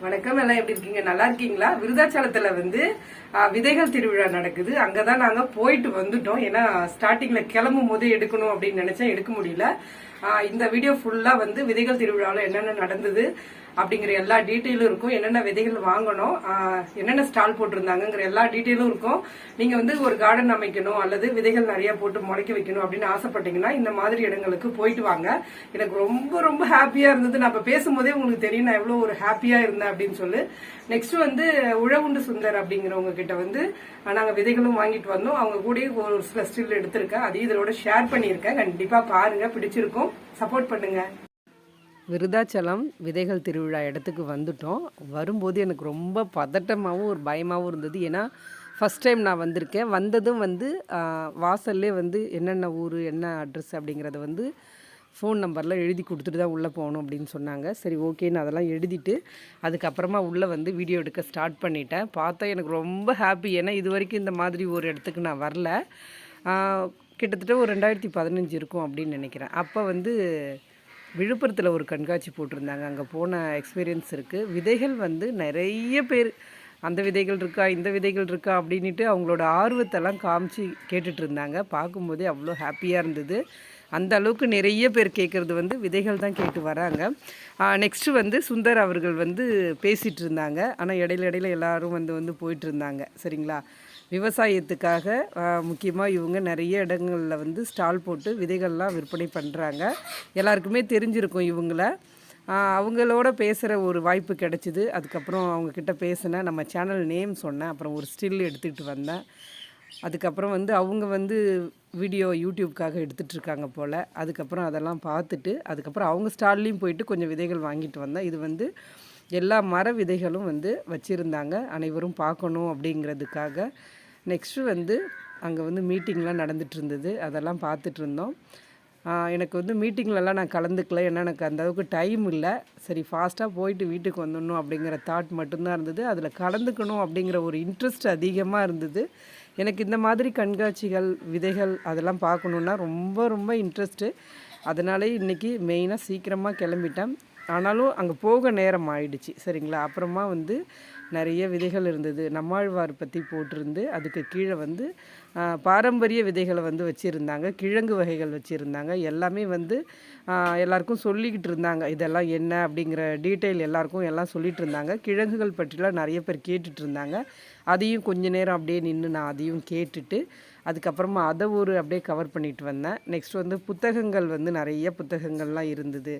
வணக்கம். எல்லாம் எப்படி இருக்கீங்க? நல்லா இருக்கீங்களா? விருதாச்சலத்துல வந்து விதைகள் திருவிழா நடக்குது. அங்கதான் நாங்க போயிட்டு வந்துட்டோம். ஏன்னா ஸ்டார்டிங்ல கிளம்பும் போது எடுக்கணும் அப்படின்னு நினைச்சா எடுக்க முடியல. இந்த வீடியோ ஃபுல்லா வந்து விதைகள் திருவிழாவில் என்னென்ன நடந்தது அப்படிங்கிற எல்லா டீட்டெயிலும் இருக்கும். என்னென்ன விதைகள் வாங்கணும் என்னென்ன ஸ்டால் போட்டிருந்தாங்கிற எல்லா டீட்டெயிலும் இருக்கும். நீங்க வந்து ஒரு கார்டன் அமைக்கணும் அல்லது விதைகள் நிறைய போட்டு முளைக்க வைக்கணும் அப்படின்னு ஆசைப்பட்டீங்கன்னா இந்த மாதிரி இடங்களுக்கு போயிட்டு வாங்க. எனக்கு ரொம்ப ரொம்ப ஹாப்பியா இருந்தது. நான் பேசும்போதே உங்களுக்கு தெரியும் நான் எவ்வளவு ஒரு ஹாப்பியா இருந்தேன் அப்படின்னு சொல்லி. நெக்ஸ்ட் வந்து உழவுண்டு சுந்தர் அப்படிங்கிறவங்க கிட்ட வந்து நாங்கள் நாங்க விதைகளும் வாங்கிட்டு வந்தோம். அவங்க கூட ஒரு சில ஸ்டில் எடுத்திருக்கேன். அதையும் இதோட ஷேர் பண்ணியிருக்கேன். கண்டிப்பா பாருங்க பிடிச்சிருக்கும். சப்போர்ட் பண்ணுங்க. விருதாச்சலம் விதைகள் திருவிழா இடத்துக்கு வந்துட்டோம். வரும்போது எனக்கு ரொம்ப பதட்டமாகவும் ஒரு பயமாகவும் இருந்தது. ஏன்னா ஃபஸ்ட் டைம் நான் வந்திருக்கேன். வந்ததும் வந்து வாசல்லே வந்து என்னென்ன ஊர் என்ன அட்ரஸ் அப்படிங்கிறத வந்து ஃபோன் நம்பர்லாம் எழுதி கொடுத்துட்டு தான் உள்ளே போகணும் அப்படின்னு சொன்னாங்க. சரி ஓகேன்னு அதெல்லாம் எழுதிட்டு அதுக்கப்புறமா உள்ளே வந்து வீடியோ எடுக்க ஸ்டார்ட் பண்ணிட்டேன். பார்த்தா எனக்கு ரொம்ப ஹாப்பி ஏன்னா இது வரைக்கும் இந்த மாதிரி ஒரு இடத்துக்கு நான் வரல. கிட்டத்தட்ட ஒரு ரெண்டாயிரத்தி பதினஞ்சு இருக்கும் அப்படின்னு நினைக்கிறேன். அப்போ வந்து விழுப்புரத்தில் ஒரு கண்காட்சி போட்டிருந்தாங்க. அங்கே போன எக்ஸ்பீரியன்ஸ் இருக்குது விதைகள் வந்து நிறைய பேர் அந்த விதைகள் இருக்கா இந்த விதைகள் இருக்கா அப்படின்ட்டு அவங்களோட ஆர்வத்தெல்லாம் காமிச்சு கேட்டுட்ருந்தாங்க பார்க்கும்போதே அவ்வளோ ஹாப்பியாக இருந்தது. அந்த அளவுக்கு நிறைய பேர் கேட்குறது வந்து விதைகள் தான் கேட்டு வராங்க. நெக்ஸ்ட்டு வந்து சுந்தர் அவர்கள் வந்து பேசிகிட்டு இருந்தாங்க. ஆனால் இடையில இடையில எல்லாரும் வந்து வந்து போயிட்டு இருந்தாங்க. சரிங்களா? விவசாயத்துக்காக முக்கியமாக இவங்க நிறைய இடங்களில் வந்து ஸ்டால் போட்டு விதைகள்லாம் விற்பனை பண்ணுறாங்க எல்லாருக்குமே தெரிஞ்சிருக்கும் இவங்கள. அவங்களோட பேசுகிற ஒரு வாய்ப்பு கிடச்சிது. அதுக்கப்புறம் அவங்கக்கிட்ட பேசினேன். நம்ம சேனல் நேம் சொன்னேன். அப்புறம் ஒரு ஸ்டில் எடுத்துக்கிட்டு வந்தேன். அதுக்கப்புறம் வந்து அவங்க வந்து வீடியோ யூடியூப்காக எடுத்துகிட்ருக்காங்க போல். அதுக்கப்புறம் அதெல்லாம் பார்த்துட்டு அதுக்கப்புறம் அவங்க ஸ்டால்லையும் போயிட்டு கொஞ்சம் விதைகள் வாங்கிட்டு வந்தேன். இது வந்து எல்லா மர விதைகளும் வந்து வச்சுருந்தாங்க. அனைவரும் பார்க்கணும் அப்படிங்கிறதுக்காக. நெக்ஸ்ட்டு வந்து அங்கே வந்து மீட்டிங்லாம் நடந்துட்டு இருந்தது அதெல்லாம் பார்த்துட்டு இருந்தோம் எனக்கு வந்து மீட்டிங்லலாம் நான் கலந்துக்கல. ஏன்னா எனக்கு அந்த அளவுக்கு டைம் இல்லை. சரி ஃபாஸ்ட்டாக போயிட்டு வீட்டுக்கு வந்துடணும் அப்படிங்கிற தாட் மட்டும்தான் இருந்தது. அதில் கலந்துக்கணும் அப்படிங்கிற ஒரு இன்ட்ரெஸ்ட் அதிகமாக இருந்தது. எனக்கு இந்த மாதிரி கண்காட்சிகள் விதைகள் அதெல்லாம் பார்க்கணுன்னா ரொம்ப ரொம்ப இன்ட்ரெஸ்ட்டு அதனாலே இன்றைக்கி மெயினாக சீக்கிரமாக கிளம்பிட்டேன். ஆனாலும் அங்கே போக நேரம் ஆயிடுச்சு. சரிங்களா? அப்புறமா வந்து நிறைய விதைகள் இருந்தது. நம்மாழ்வார் பற்றி போட்டிருந்து அதுக்கு கீழே வந்து பாரம்பரிய விதைகளை வந்து வச்சுருந்தாங்க. கிழங்கு வகைகள் வச்சுருந்தாங்க. எல்லாமே வந்து எல்லாருக்கும் சொல்லிக்கிட்டு இருந்தாங்க. இதெல்லாம் என்ன அப்படிங்கிற டீட்டெயில் எல்லாருக்கும் எல்லாம் சொல்லிகிட்டு இருந்தாங்க. கிழங்குகள் பற்றிலாம் நிறைய பேர் கேட்டுட்டு இருந்தாங்க. அதையும் கொஞ்ச நேரம் அப்படியே நின்று நான் அதையும் கேட்டுட்டு அதுக்கப்புறமா அதை ஒரு அப்படியே கவர் பண்ணிட்டு வந்தேன். நெக்ஸ்ட் வந்து புத்தகங்கள் வந்து நிறைய புத்தகங்கள்லாம் இருந்தது.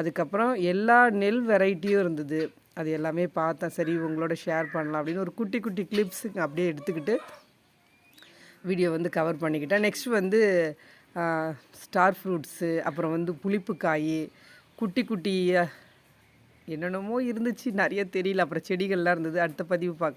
அதுக்கப்புறம் எல்லா நெல் வெரைட்டியும் இருந்தது. அது எல்லாமே பார்த்தேன் சரி உங்களோட ஷேர் பண்ணலாம் அப்படின்னு ஒரு குட்டி குட்டி கிளிப்ஸுங்க அப்படியே எடுத்துக்கிட்டு வீடியோ வந்து கவர் பண்ணிக்கிட்டேன். நெக்ஸ்ட் வந்து ஸ்டார் ஃப்ரூட்ஸு அப்புறம் வந்து புளிப்புக்காய் குட்டி குட்டி என்னென்னமோ இருந்துச்சு நிறைய தெரியல. அப்புறம் செடிகள்லாம் இருந்தது. அடுத்த பதிவு பார்க்கலாம்.